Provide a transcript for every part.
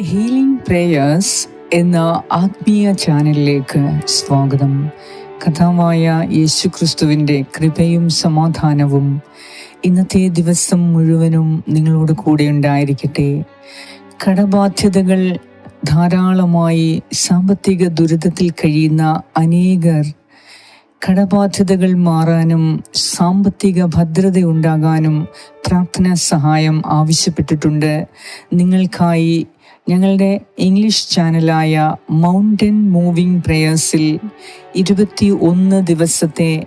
Healing prayers എന്ന ആത്മീയ ചാനലിലേക്ക് സ്വാഗതം. കഥാവായ യേശുക്രിസ്തുവിന്റെ കൃപയും സമാധാനവും ഇന്നത്തെ ദിവസം മുഴുവനും നിങ്ങളോട് കൂടെ ഉണ്ടായിരിക്കട്ടെ. കടബാധ്യതകൾ ധാരാളമായി സാമ്പത്തിക ദുരിതത്തിൽ കഴിയുന്ന അനേകർ കടബാധ്യതകൾ മാറാനും സാമ്പത്തിക ഭദ്രത ഉണ്ടാകാനും പ്രാർത്ഥനാ സഹായം ആവശ്യപ്പെട്ടിട്ടുണ്ട്. നിങ്ങൾക്കായി ഞങ്ങളുടെ ഇംഗ്ലീഷ് ചാനലായ മൗണ്ടൻ മൂവിംഗ് പ്രേയേഴ്സിൽ ഇരുപത്തി ഒന്ന് ദിവസത്തെ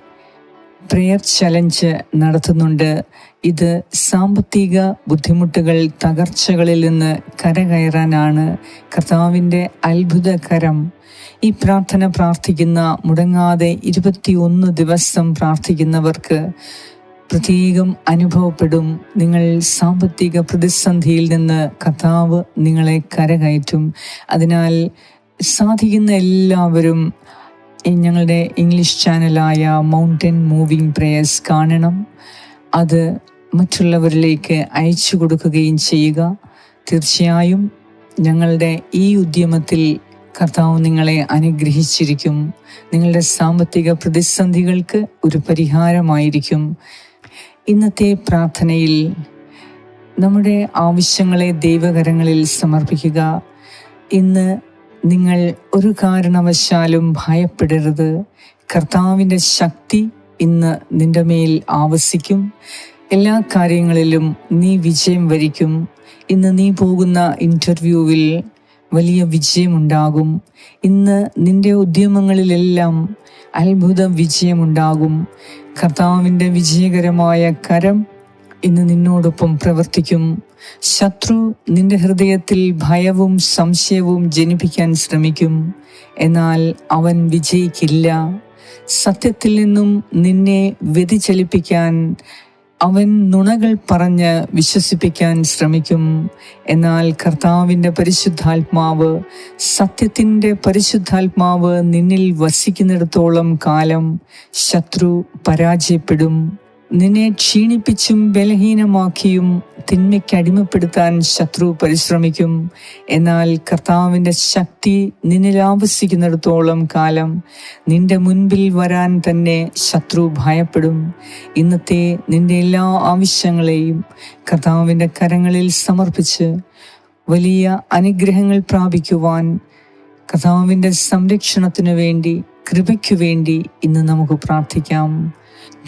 പ്രെയർ ചലഞ്ച് നടത്തുന്നുണ്ട്. ഇത് സാമ്പത്തിക ബുദ്ധിമുട്ടുകൾ തകർച്ചകളിൽ നിന്ന് കരകയറാനാണ് കർത്താവിന്റെ അത്ഭുതകരം. ഈ പ്രാർത്ഥന പ്രാർത്ഥിക്കുന്ന മുടങ്ങാതെ ഇരുപത്തിയൊന്ന് ദിവസം പ്രാർത്ഥിക്കുന്നവർക്ക് പ്രത്യേകം അനുഭവപ്പെടും. നിങ്ങൾ സാമ്പത്തിക പ്രതിസന്ധിയിൽ നിന്ന് കർത്താവ് നിങ്ങളെ കരകയറ്റും. അതിനാൽ സാധിക്കുന്ന എല്ലാവരും ഞങ്ങളുടെ ഇംഗ്ലീഷ് ചാനലായ മൗണ്ടൻ മൂവിംഗ് പ്രേയേഴ്സ് കാണണം. അത് മറ്റുള്ളവരിലേക്ക് അയച്ചു കൊടുക്കുകയും ചെയ്യുക. തീർച്ചയായും ഞങ്ങളുടെ ഈ ഉദ്യമത്തിൽ കർത്താവ് നിങ്ങളെ അനുഗ്രഹിച്ചിരിക്കും. നിങ്ങളുടെ സാമ്പത്തിക പ്രതിസന്ധികൾക്ക് ഒരു പരിഹാരമായിരിക്കും. ഇന്നത്തെ പ്രാർത്ഥനയിൽ നമ്മുടെ ആവശ്യങ്ങളെ ദൈവകരങ്ങളിൽ സമർപ്പിക്കുക. ഇന്ന് നിങ്ങൾ ഒരു കാരണവശാലും ഭയപ്പെടരുത്. കർത്താവിന്റെ ശക്തി ഇന്ന് നിന്റെ മേൽ ആവസിക്കും. എല്ലാ കാര്യങ്ങളിലും നീ വിജയം വരിക്കും. ഇന്ന് നീ പോകുന്ന ഇന്റർവ്യൂവിൽ വലിയ വിജയമുണ്ടാകും. ഇന്ന് നിന്റെ ഉദ്യമങ്ങളിലെല്ലാം അത്ഭുത വിജയമുണ്ടാകും. കർത്താവിന്റെ വിജയകരമായ കരം ഇന്ന് നിന്നോടൊപ്പം പ്രവർത്തിക്കും. ശത്രു നിന്റെ ഹൃദയത്തിൽ ഭയവും സംശയവും ജനിപ്പിക്കാൻ ശ്രമിക്കും. എന്നാൽ അവൻ വിജയിക്കില്ല. സത്യത്തിൽ നിന്നും നിന്നെ വ്യതിചലിപ്പിക്കാൻ അവൻ നുണകൾ പറഞ്ഞ് വിശ്വസിപ്പിക്കാൻ ശ്രമിക്കും. എന്നാൽ കർത്താവിന്റെ പരിശുദ്ധാത്മാവ് സത്യത്തിന്റെ പരിശുദ്ധാത്മാവ് നിന്നിൽ വസിക്കുന്നിടത്തോളം കാലം ശത്രു പരാജയപ്പെടും. നിന്നെ ക്ഷീണിപ്പിച്ചും ബലഹീനമാക്കിയും തിന്മയ്ക്ക് അടിമപ്പെടുത്താൻ ശത്രു പരിശ്രമിക്കും. എന്നാൽ കർത്താവിന്റെ ശക്തി നിന്നിൽ ലാഭസിക്കുന്നിടത്തോളം കാലം നിന്റെ മുൻപിൽ വരാൻ തന്നെ ശത്രു ഭയപ്പെടും. ഇന്നത്തെ നിന്റെ എല്ലാ ആവശ്യങ്ങളെയും കർത്താവിന്റെ കരങ്ങളിൽ സമർപ്പിച്ച് വലിയ അനുഗ്രഹങ്ങൾ പ്രാപിക്കുവാൻ കർത്താവിന്റെ സംരക്ഷണത്തിനു വേണ്ടി കൃപയ്ക്കു വേണ്ടി ഇന്ന് നമുക്ക് പ്രാർത്ഥിക്കാം.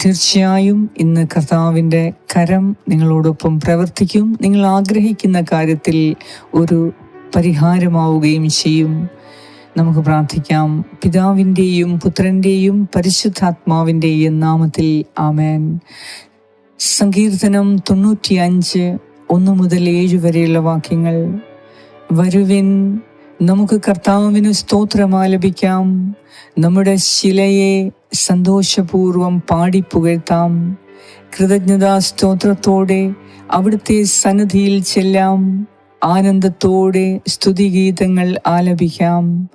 തീർച്ചയായും ഇന്ന് കർത്താവിന്റെ കരം നിങ്ങളോടൊപ്പം പ്രവർത്തിക്കും. നിങ്ങൾ ആഗ്രഹിക്കുന്ന കാര്യത്തിൽ ഒരു പരിഹാരമാവുകയും ചെയ്യും. നമുക്ക് പ്രാർത്ഥിക്കാം. പിതാവിന്റെയും പുത്രന്റെയും പരിശുദ്ധാത്മാവിന്റെയും നാമത്തിൽ ആമേൻ. സങ്കീർത്തനം തൊണ്ണൂറ്റിയഞ്ച് ഒന്ന് മുതൽ ഏഴ് വരെയുള്ള വാക്യങ്ങൾ. വരുവിൻ നമുക്ക് കർത്താവിന് സ്തോത്രമാലപിക്കാം നമ്മുടെ ശിലയെ സന്തോഷപൂർവം പാടിപ്പുകഴ്ത്താം കൃതജ്ഞതാ സ്തോത്രത്തോടെ അവിടുത്തെ സന്നിധിയിൽ ചെല്ലാം. ആനന്ദത്തോടെ സ്തുതിഗീതങ്ങൾ ആലപിക്കാം.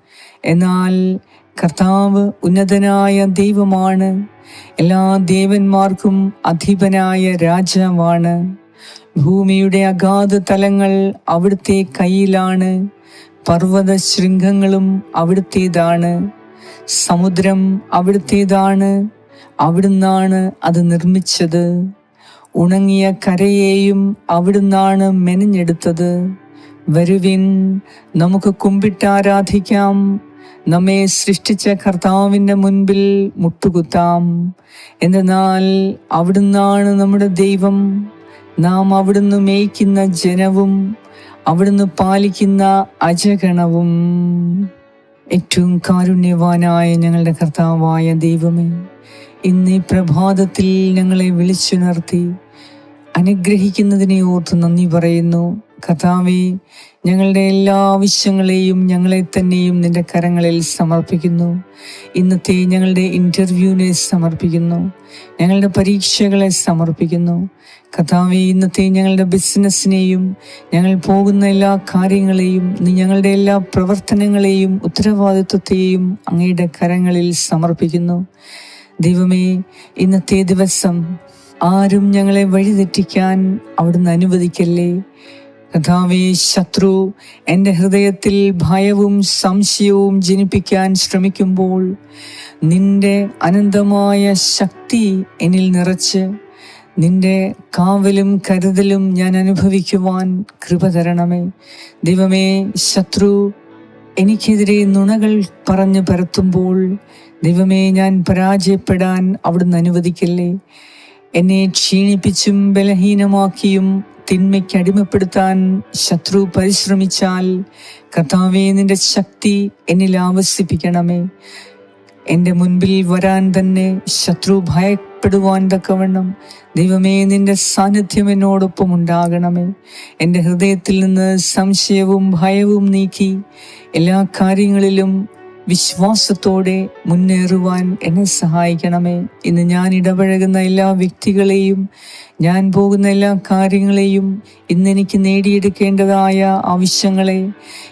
എന്നാൽ കർത്താവ് ഉന്നതനായ ദൈവമാണ്. എല്ലാ ദേവന്മാർക്കും അധിപനായ രാജാവാണ്. ഭൂമിയുടെ അഗാധ തലങ്ങൾ അവിടുത്തെ കയ്യിലാണ് പർവത ശൃംഗങ്ങളും അവിടുത്തേതാണ്. സമുദ്രം അവിടുത്തേതാണ്. അവിടുന്നാണ് അത് നിർമ്മിച്ചത്. ഉണങ്ങിയ കരയെയും അവിടുന്നാണ് മെനഞ്ഞെടുത്തത്. വരുവിൻ നമുക്ക് കുമ്പിട്ടാരാധിക്കാം. നമ്മെ സൃഷ്ടിച്ച കർത്താവിന്റെ മുൻപിൽ മുട്ടുകുത്താം. എന്നാൽ അവിടുന്നാണ് നമ്മുടെ ദൈവം. നാം അവിടുന്ന് മേയ്ക്കുന്ന ജനവും അവിടുന്ന് പാലിക്കുന്ന അജഗണവും ഏറ്റവും കാരുണ്യവാനായ ഞങ്ങളുടെ കർത്താവായ ദൈവമേ ഇന്ന് ഈ പ്രഭാതത്തിൽ ഞങ്ങളെ വിളിച്ചുണർത്തി അനുഗ്രഹിക്കുന്നതിനെ ഓർത്ത് നന്ദി പറയുന്നു. കഥാവേ ഞങ്ങളുടെ എല്ലാ ആവശ്യങ്ങളെയും ഞങ്ങളെ തന്നെയും നിന്റെ കരങ്ങളിൽ സമർപ്പിക്കുന്നു. ഇന്നത്തെ ഞങ്ങളുടെ ഇന്റർവ്യൂവിനെ സമർപ്പിക്കുന്നു. ഞങ്ങളുടെ പരീക്ഷകളെ സമർപ്പിക്കുന്നു. കഥാവി ഇന്നത്തെ ഞങ്ങളുടെ ബിസിനസ്സിനെയും ഞങ്ങൾ പോകുന്ന എല്ലാ കാര്യങ്ങളെയും ഞങ്ങളുടെ എല്ലാ പ്രവർത്തനങ്ങളെയും ഉത്തരവാദിത്വത്തെയും അങ്ങയുടെ കരങ്ങളിൽ സമർപ്പിക്കുന്നു. ദൈവമേ ഇന്നത്തെ ദിവസം ആരും ഞങ്ങളെ വഴിതെറ്റിക്കാൻ അവിടുന്ന് അനുവദിക്കല്ലേ? കഥാവേ ശത്രു എന്റെ ഹൃദയത്തിൽ ഭയവും സംശയവും ജനിപ്പിക്കാൻ ശ്രമിക്കുമ്പോൾ നിന്റെ അനന്തമായ ശക്തി എന്നിൽ നിറച്ച് നിന്റെ കാവലും കരുതലും ഞാൻ അനുഭവിക്കുവാൻ കൃപ തരണമേ. ദൈവമേ ശത്രു എനിക്കെതിരെ നുണകൾ പറഞ്ഞു പരത്തുമ്പോൾ ദൈവമേ ഞാൻ പരാജയപ്പെടാൻ അവിടുന്ന് അനുവദിക്കല്ലേ? എന്നെ ക്ഷീണിപ്പിച്ചും ബലഹീനമാക്കിയും തിന്മയ്ക്ക് അടിമപ്പെടുത്താൻ ശത്രു പരിശ്രമിച്ചാൽ കർത്താവെ നിന്റെ ശക്തി എന്നിൽ ആവസിപ്പിക്കണമേ എന്റെ മുൻപിൽ വരാൻ തന്നെ ശത്രു ഭയപ്പെടുവാൻ തക്കവണ്ണം ദൈവമേ നിന്റെ സാന്നിധ്യം എന്നോടൊപ്പം ഉണ്ടാകണമേ. എന്റെ ഹൃദയത്തിൽ നിന്ന് സംശയവും ഭയവും നീക്കി എല്ലാ കാര്യങ്ങളിലും വിശ്വാസത്തോടെ മുന്നേറുവാൻ എന്നെ സഹായിക്കണമേ. ഇന്ന് ഞാൻ ഇടപഴകുന്ന എല്ലാ വ്യക്തികളെയും ഞാൻ പോകുന്ന എല്ലാ കാര്യങ്ങളെയും ഇന്നെനിക്ക് നേടിയെടുക്കേണ്ടതായ ആവശ്യങ്ങളെ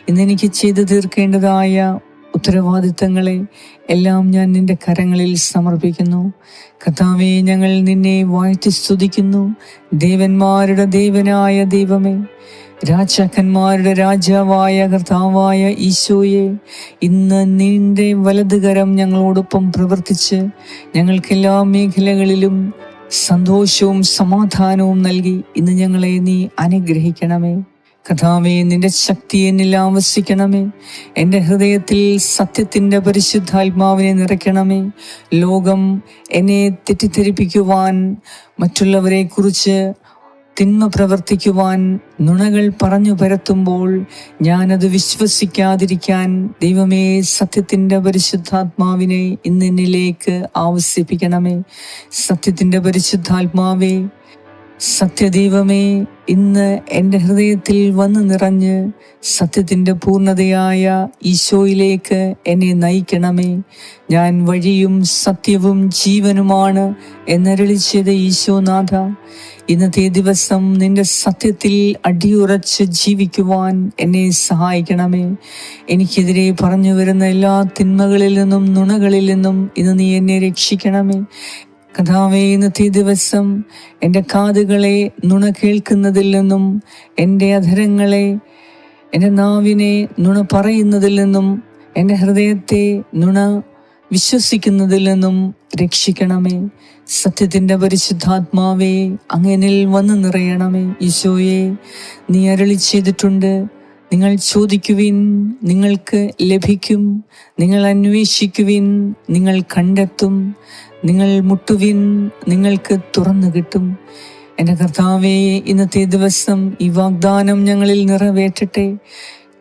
ഇന്നെനിക്ക് ചെയ്തു തീർക്കേണ്ടതായ ഉത്തരവാദിത്തങ്ങളെ എല്ലാം ഞാൻ നിന്റെ കരങ്ങളിൽ സമർപ്പിക്കുന്നു. കഥാവെ ഞങ്ങൾ നിന്നെ വാഴ്ത്തി സ്തുതിക്കുന്നു. ദേവന്മാരുടെ ദേവനായ ദൈവമേ രാജാക്കന്മാരുടെ രാജാവായ കർത്താവായ ഈശോയെ ഇന്ന് നിന്റെ വലതുകരം ഞങ്ങളോടൊപ്പം പ്രവർത്തിച്ച് ഞങ്ങൾക്കെല്ലാ മേഖലകളിലും സന്തോഷവും സമാധാനവും നൽകി ഇന്ന് ഞങ്ങളെ നീ അനുഗ്രഹിക്കണമേ. കഥാവേ നിന്റെ ശക്തി എന്നിൽ ആവശ്യിക്കണമേ എന്റെ ഹൃദയത്തിൽ സത്യത്തിന്റെ പരിശുദ്ധാത്മാവിനെ നിറയ്ക്കണമേ. ലോകം എന്നെ തെറ്റിദ്ധരിപ്പിക്കുവാൻ മറ്റുള്ളവരെ കുറിച്ച് തിന്മ പ്രവർത്തിക്കുവാൻ നുണകൾ പറഞ്ഞു പരത്തുമ്പോൾ ഞാനത് വിശ്വസിക്കാതിരിക്കാൻ ദൈവമേ സത്യത്തിന്റെ പരിശുദ്ധാത്മാവിനെ ഇന്നെന്നിലേക്ക് ആവശ്യപ്പിക്കണമേ. സത്യത്തിന്റെ പരിശുദ്ധാത്മാവേ സത്യദൈവമേ ഇന്ന് എന്റെ ഹൃദയത്തിൽ വന്ന് നിറഞ്ഞ് സത്യത്തിന്റെ പൂർണതയായ ഈശോയിലേക്ക് എന്നെ നയിക്കണമേ. ഞാൻ വഴിയും സത്യവും ജീവനുമാണ് എന്നരളി ചെയ്ത ഈശോനാഥ. ഇന്നത്തെ ദിവസം നിന്റെ സത്യത്തിൽ അടിയുറച്ച് ജീവിക്കുവാൻ എന്നെ സഹായിക്കണമേ. എനിക്കെതിരെ പറഞ്ഞു വരുന്ന എല്ലാ തിന്മകളിൽ നിന്നും നുണകളിൽ നിന്നും ഇന്ന് നീ എന്നെ രക്ഷിക്കണമേ. കഥാവേ ഇന്നത്തെ ദിവസം എന്റെ കാതുകളെ നുണ കേൾക്കുന്നതിൽ നിന്നും എന്റെ അധരങ്ങളെ എന്റെ നാവിനെ നുണ പറയുന്നതിൽ നിന്നും എന്റെ ഹൃദയത്തെ നുണ വിശ്വസിക്കുന്നതിൽ നിന്നും രക്ഷിക്കണമേ. സത്യത്തിന്റെ പരിശുദ്ധാത്മാവേ അങ്ങനിൽ വന്ന് നിറയണമേ. ഈശോയെ നീ അരളി ചെയ്തിട്ടുണ്ട്. നിങ്ങൾ ചോദിക്കുവിൻ നിങ്ങൾക്ക് ലഭിക്കും. നിങ്ങൾ അന്വേഷിക്കുവിൻ നിങ്ങൾ കണ്ടെത്തും. നിങ്ങൾ മുട്ടുവിൻ നിങ്ങൾക്ക് തുറന്നു കിട്ടും. എന്റെ കർത്താവേ ഇന്നത്തെ ദിവസം ഈ വാഗ്ദാനം ഞങ്ങളിൽ നിറവേറ്റട്ടെ.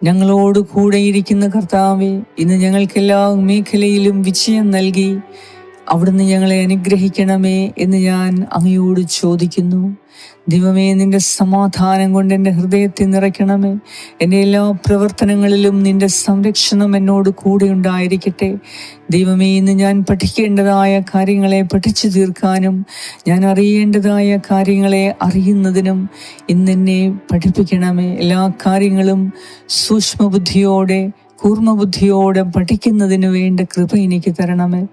ഞങ്ങളോട് കൂടെയിരിക്കുന്ന കർത്താവെ ഇന്ന് ഞങ്ങൾക്കെല്ലാ മേഖലയിലും വിജയം നൽകി. അവിടുന്ന് ഞങ്ങളെ അനുഗ്രഹിക്കണമേ എന്ന് ഞാൻ അങ്ങയോട് ചോദിക്കുന്നു. ദൈവമേ നിന്റെ സമാധാനം കൊണ്ട് എന്റെ ഹൃദയത്തെ നിറയ്ക്കണമേ. എന്റെ എല്ലാ പ്രവർത്തനങ്ങളിലും നിന്റെ സംരക്ഷണം എന്നോട് കൂടെ ഉണ്ടായിരിക്കട്ടെ. ദൈവമേ ഇന്ന് ഞാൻ പഠിക്കേണ്ടതായ കാര്യങ്ങളെ പഠിച്ചു തീർക്കാനും ഞാൻ അറിയേണ്ടതായ കാര്യങ്ങളെ അറിയുന്നതിനും ഇന്നെന്നെ പഠിപ്പിക്കണമേ. എല്ലാ കാര്യങ്ങളും സൂക്ഷ്മബുദ്ധിയോടെ കൂർമ്മബുദ്ധിയോടെ പഠിക്കുന്നതിന് വേണ്ട കൃപ എനിക്ക് തരണമേ.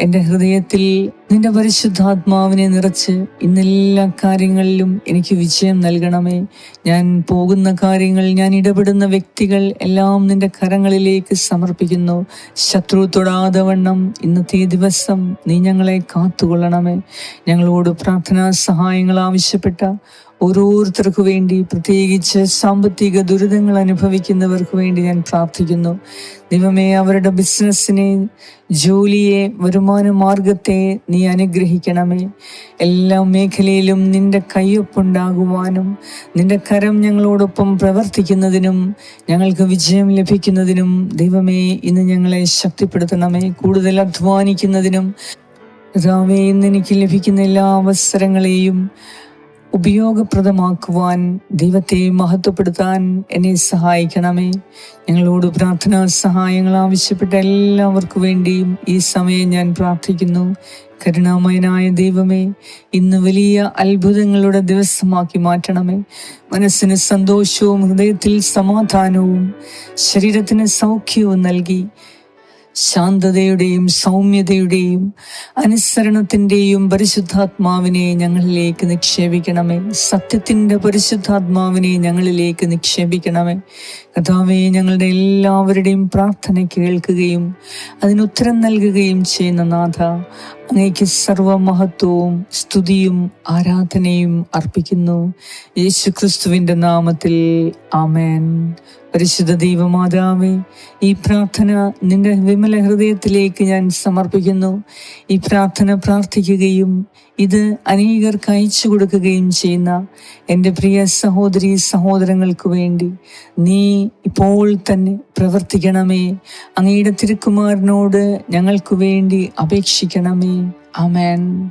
എന്റെ ഹൃദയത്തിൽ നിന്റെ പരിശുദ്ധാത്മാവിനെ നിറച്ച് ഇന്നെല്ലാ കാര്യങ്ങളിലും എനിക്ക് വിജയം നൽകണമേ. ഞാൻ പോകുന്ന കാര്യങ്ങൾ ഞാൻ ഇടപെടുന്ന വ്യക്തികൾ എല്ലാം നിന്റെ കരങ്ങളിലേക്ക് സമർപ്പിക്കുന്നു. ശത്രു തൊടാതെ വണ്ണം ഇന്നത്തെ ദിവസം നീ ഞങ്ങളെ കാത്തുകൊള്ളണമേ. ഞങ്ങളോട് പ്രാർത്ഥനാ സഹായങ്ങൾ ആവശ്യപ്പെട്ട ഓരോരുത്തർക്കു വേണ്ടി പ്രത്യേകിച്ച് സാമ്പത്തിക ദുരിതങ്ങൾ അനുഭവിക്കുന്നവർക്ക് വേണ്ടി ഞാൻ പ്രാർത്ഥിക്കുന്നു. ദൈവമേ അവരുടെ ബിസിനസ്സിനെ ജോലിയെ വരുമാന മാർഗത്തെ നീ അനുഗ്രഹിക്കണമേ. എല്ലാ മേഖലയിലും നിന്റെ കയ്യൊപ്പുണ്ടാകുവാനും നിന്റെ കരം ഞങ്ങളോടൊപ്പം പ്രവർത്തിക്കുന്നതിനും ഞങ്ങൾക്ക് വിജയം ലഭിക്കുന്നതിനും ദൈവമേ ഇന്ന് ഞങ്ങളെ ശക്തിപ്പെടുത്തണമേ. കൂടുതൽ അധ്വാനിക്കുന്നതിനും കർത്താവേ ഇന്ന് എനിക്ക് ലഭിക്കുന്ന എല്ലാ അവസരങ്ങളെയും ഉപയോഗപ്രദമാക്കുവാൻ ദൈവത്തെ മഹത്വപ്പെടുത്താൻ എന്നെ സഹായിക്കണമേ. ഞങ്ങളോട് പ്രാർത്ഥനാ സഹായങ്ങൾ ആവശ്യപ്പെട്ട എല്ലാവർക്കു വേണ്ടിയും ഈ സമയം ഞാൻ പ്രാർത്ഥിക്കുന്നു. കരുണാമയനായ ദൈവമേ ഇന്ന് വലിയ അത്ഭുതങ്ങളുടെ ദിവസമാക്കി മാറ്റണമേ. മനസ്സിന് സന്തോഷവും ഹൃദയത്തിൽ സമാധാനവും ശരീരത്തിന് സൗഖ്യവും നൽകി ശാന്തതയുടെയും സൗമ്യതയുടെയും അനുസരണത്തിന്റെയും പരിശുദ്ധാത്മാവിനെ ഞങ്ങളിലേക്ക് നിക്ഷേപിക്കണമേ. സത്യത്തിന്റെ പരിശുദ്ധാത്മാവിനെ ഞങ്ങളിലേക്ക് നിക്ഷേപിക്കണമേ. കഥാവെ ഞങ്ങളുടെ എല്ലാവരുടെയും പ്രാർത്ഥന കേൾക്കുകയും അതിനുത്തരം നൽകുകയും ചെയ്യുന്ന നാഥ അങ്ങേക്ക് സർവമഹത്വവും സ്തുതിയും ആരാധനയും അർപ്പിക്കുന്നു. യേശു ക്രിസ്തുവിന്റെ നാമത്തിൽ ആമേൻ. പരിശുദ്ധ ദൈവമാതാവേ ഈ പ്രാർത്ഥന നിന്റെ വിമല ഹൃദയത്തിലേക്ക് ഞാൻ സമർപ്പിക്കുന്നു. ഈ പ്രാർത്ഥന പ്രാർത്ഥിക്കുകയും ഇത് അനേകർക്ക് അയച്ചു കൊടുക്കുകയും ചെയ്യുന്ന എന്റെ പ്രിയ സഹോദരി സഹോദരങ്ങൾക്ക് വേണ്ടി നീ ഇപ്പോൾ തന്നെ പ്രവർത്തിക്കണമേ. അങ്ങയുടെ തിരുക്കുമാരനോട് ഞങ്ങൾക്ക് വേണ്ടി അപേക്ഷിക്കണമേ. അമേൻ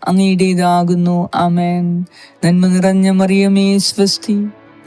അങ്ങയുടേതാകുന്നു അമേൻ നന്മ നിറഞ്ഞ മറിയമേ സ്വസ്തി.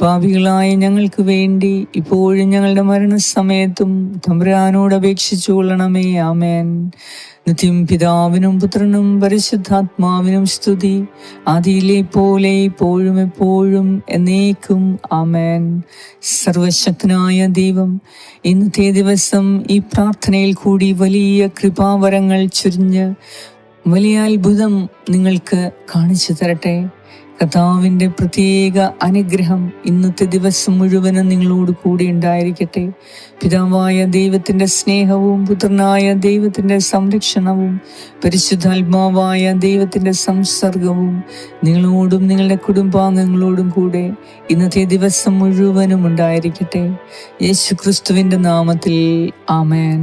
പാപികളായ ഞങ്ങൾക്ക് വേണ്ടി ഇപ്പോഴും ഞങ്ങളുടെ മരണസമയത്തും തമ്പുരാനോട് അപേക്ഷിച്ചു കൊള്ളണമേ. ആമേൻ. നിത്യം പിതാവിനും പുത്രനും പരിശുദ്ധാത്മാവിനും സ്തുതി. ആദിയിലെ പോലെ ഇപ്പോഴും എപ്പോഴും എന്നേക്കും. ആമേൻ. സർവശക്തനായ ദൈവം ഇന്നത്തെ ദിവസം ഈ പ്രാർത്ഥനയിൽ കൂടി വലിയ കൃപാവരങ്ങൾ ചുരിഞ്ഞ് വലിയ അത്ഭുതം നിങ്ങൾക്ക് കാണിച്ചു തരട്ടെ. കഥാവിന്റെ പ്രത്യേക അനുഗ്രഹം ഇന്നത്തെ ദിവസം മുഴുവനും നിങ്ങളോട് കൂടി ഉണ്ടായിരിക്കട്ടെ. പിതാവായ ദൈവത്തിന്റെ സ്നേഹവും പുത്രനായ ദൈവത്തിന്റെ സംരക്ഷണവും പരിശുദ്ധാത്മാവായ ദൈവത്തിന്റെ സംസർഗവും നിങ്ങളോടും നിങ്ങളുടെ കുടുംബാംഗങ്ങളോടും കൂടെ ഇന്നത്തെ ദിവസം മുഴുവനും ഉണ്ടായിരിക്കട്ടെ. യേശു ക്രിസ്തുവിന്റെ നാമത്തിൽ ആമേൻ.